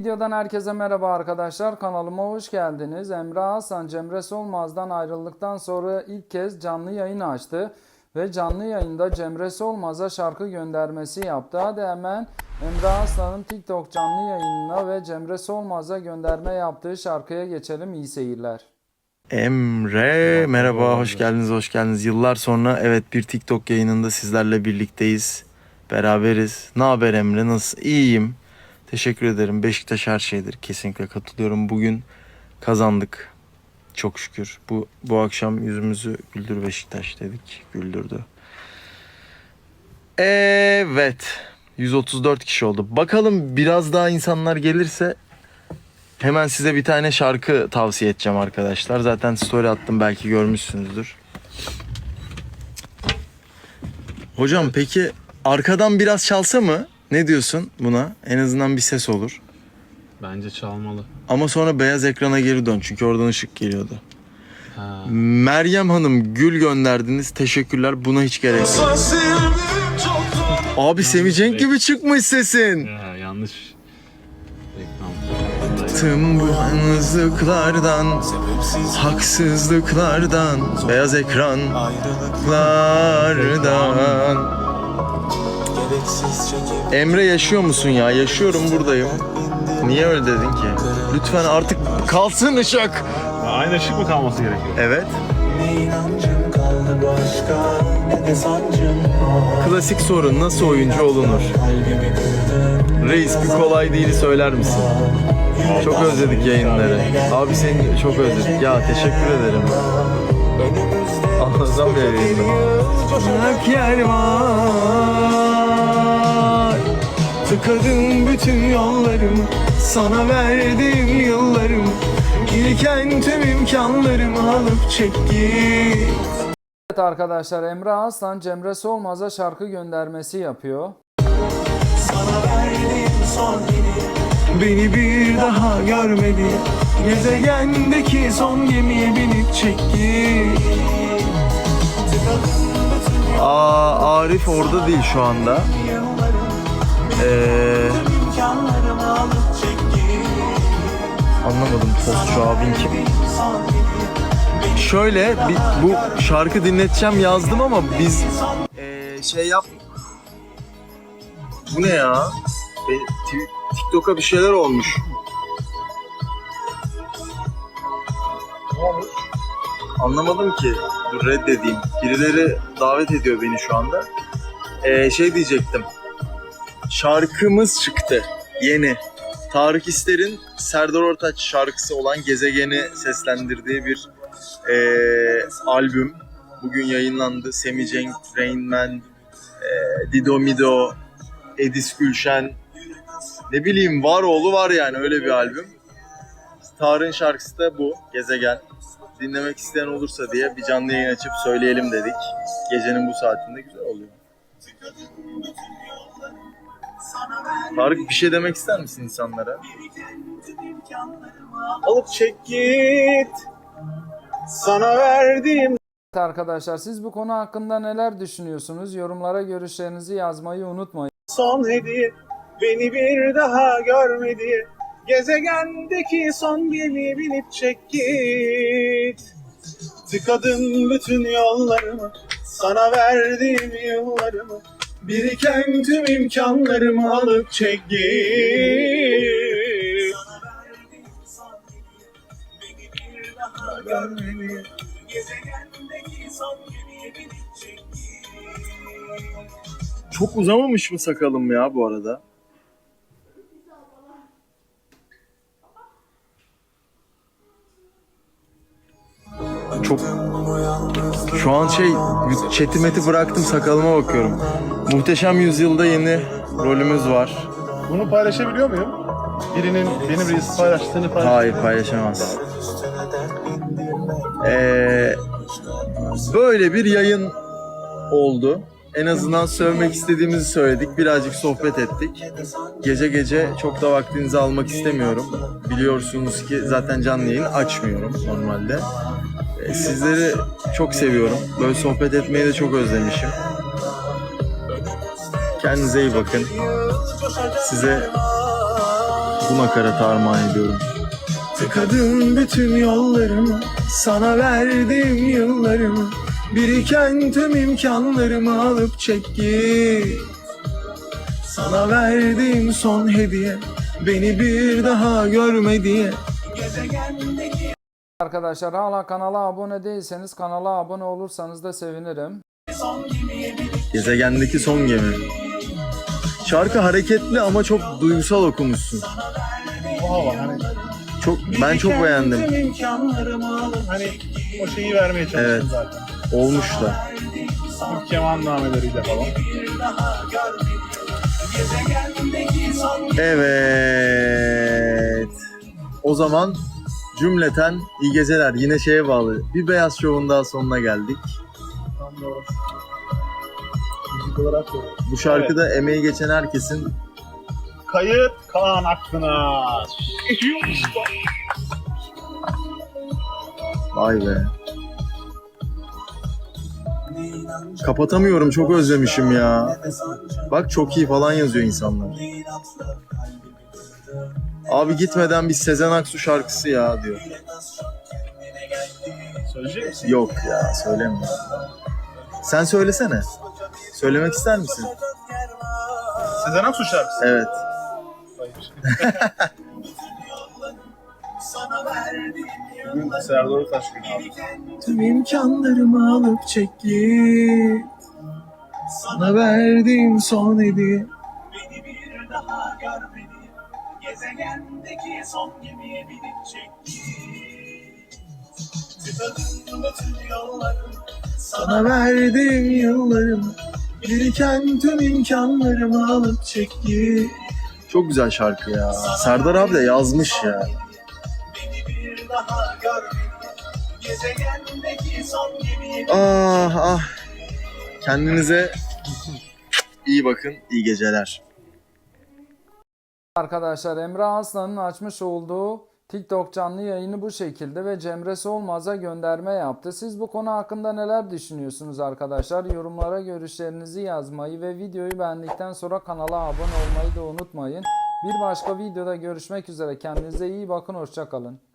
Videodan herkese merhaba arkadaşlar. Kanalıma hoş geldiniz. Emre Hasan Cemre Solmaz'dan ayrıldıktan sonra ilk kez canlı yayın açtı. Ve canlı yayında Cemre Solmaz'a şarkı göndermesi yaptı. Hadi hemen Emre Hasan'ın TikTok canlı yayınına ve Cemre Solmaz'a gönderme yaptığı şarkıya geçelim. İyi seyirler. Emre merhaba hoş geldiniz hoş geldiniz. Yıllar sonra evet bir TikTok yayınında sizlerle birlikteyiz. Beraberiz. Ne haber Emre nasıl? İyiyim. Teşekkür ederim. Beşiktaş her şeydir. Kesinlikle katılıyorum. Bugün kazandık. Çok şükür. Bu bu akşam yüzümüzü güldür Beşiktaş dedik. Güldürdü. Evet. 134 kişi oldu. Bakalım biraz daha insanlar gelirse Hemen size bir tane şarkı tavsiye edeceğim arkadaşlar. Zaten story attım belki görmüşsünüzdür. Hocam peki arkadan biraz çalsa mı? Ne diyorsun buna? En azından bir ses olur. Bence çalmalı. Ama sonra beyaz ekrana geri dön çünkü oradan ışık geliyordu. Ha. Meryem Hanım gül gönderdiniz. Teşekkürler. Buna hiç gerek yok. Abi Semih Cenk gibi çıkmış sesin. Ya, yanlış reklam. Tüm bu yalnızlıklardan, haksızlıklardan, beyaz ekranlardan. Emre yaşıyor musun ya? Yaşıyorum buradayım. Niye öyle dedin ki? Lütfen artık kalsın ışık. Aynı ışık mı kalması gerekiyor? Evet. Klasik soru nasıl oyuncu olunur? Reis bir kolay değil söyler misin? Çok özledik yayınları. Abi seni çok özledik. Ya teşekkür ederim. Anlasam ya yayını. Tıkadım bütün yollarımı Sana verdim yıllarımı Gelirken tüm imkanlarımı alıp çek git Evet arkadaşlar Emre Aslan Cemre Solmaz'a şarkı göndermesi yapıyor. Sana verdim son yeni Beni bir daha görmedi Gezegendeki son gemiye binip çek git Aa, Arif orada değil şu anda. Ee, anlamadım postçu abin kim? Şöyle bu şarkı dinleteceğim yazdım ama biz ee, şey yap. Bu ne ya? TikTok'a bir şeyler olmuş. Anlamadım ki. Dur reddedeyim. Birileri davet ediyor beni şu anda. Ee, şey diyecektim. Şarkımız çıktı. Yeni. Tarık İster'in Serdar Ortaç şarkısı olan Gezegeni seslendirdiği bir ee, albüm. Bugün yayınlandı. Semih Cenk, Rain Man, ee, Dido Mido, Edis Gülşen. Ne bileyim Varoğlu var yani öyle bir albüm. Tarık'ın şarkısı da bu. Gezegen. Dinlemek isteyen olursa diye bir canlı yayın açıp söyleyelim dedik. Gecenin bu saatinde güzel oluyor. Tarık bir şey demek ister misin insanlara? Alıp çek git. Sana verdiğim arkadaşlar siz bu konu hakkında neler düşünüyorsunuz? Yorumlara görüşlerinizi yazmayı unutmayın. son hediye Beni bir daha görmedi Gezegendeki son gemiye binip çek git Tıkadın bütün yollarımı Sana verdiğim yıllarımı Biriken tüm imkanlarımı alıp çek git Çok uzamamış mı sakalım ya bu arada? Çok şu an şey chat'i meti bıraktım sakalıma bakıyorum. Muhteşem Yüzyılda yeni rolümüz var. Bunu paylaşabiliyor muyum? Birinin benim reis paylaştığını paylaş. Hayır paylaşamaz. Ee, böyle bir yayın oldu. En azından sövmek istediğimizi söyledik. Birazcık sohbet ettik. Gece gece çok da vaktinizi almak istemiyorum. Biliyorsunuz ki zaten canlı yayın açmıyorum normalde. Ee, sizleri çok seviyorum. Böyle sohbet etmeyi de çok özlemişim. Kendinize iyi bakın. Size bu nakarat armağan ediyorum. Tıkadım bütün yollarımı, sana verdim yıllarımı. Biriken tüm imkanlarımı alıp çek git. Sana verdiğim son hediye, beni bir daha görme diye. Gezegendeki Arkadaşlar hala kanala abone değilseniz kanala abone olursanız da sevinirim. Gezegendeki son gemi. Şarkı hareketli ama çok duygusal okumuşsun. Hava hani Çok ben çok beğendim. Hani o şeyi vermeye çalıştım Evet. zaten. Olmuş da. Türk keman nameleriyle falan. bir daha görmedim. Gezegendeki son Evet. O zaman cümleten iyi geceler. Yine şeye bağlı. Bir beyaz şovun daha sonuna geldik. Tam doğru. Müzik olarak doğru. Bu şarkıda emeği geçen herkesin Kayıt Kaan Akpınar. vay be. Kapatamıyorum çok özlemişim ya. Bak çok iyi falan yazıyor insanlar. Abi gitmeden bir Sezen Aksu şarkısı ya diyor. Söyleyecek misin? Yok ya söylemiyor. Sen söylesene. Söylemek ister misin? Sezen Aksu şarkısı. Evet. Hayır. sana verdiğim Bugün Serdar Ortaç günü abi. Tüm imkanlarımı alıp çek git. Sana verdiğim son hediye. Gezegendeki son gemiye binip çekti. Tıkadım bütün yollarım Sana verdiğim yıllarımı. Biriken tüm imkanlarımı alıp çek git. Çok güzel şarkı ya. Serdar abi de yazmış ya. beni bir daha görmedi. Gezegendeki son gemiye Ah ah. Kendinize iyi bakın. iyi geceler. Arkadaşlar Emre Aslan'ın açmış olduğu TikTok canlı yayını bu şekilde ve Cemre Solmaz'a gönderme yaptı. Siz bu konu hakkında neler düşünüyorsunuz arkadaşlar? Yorumlara görüşlerinizi yazmayı ve videoyu beğendikten sonra kanala abone olmayı da unutmayın. Bir başka videoda görüşmek üzere. Kendinize iyi bakın. Hoşçakalın.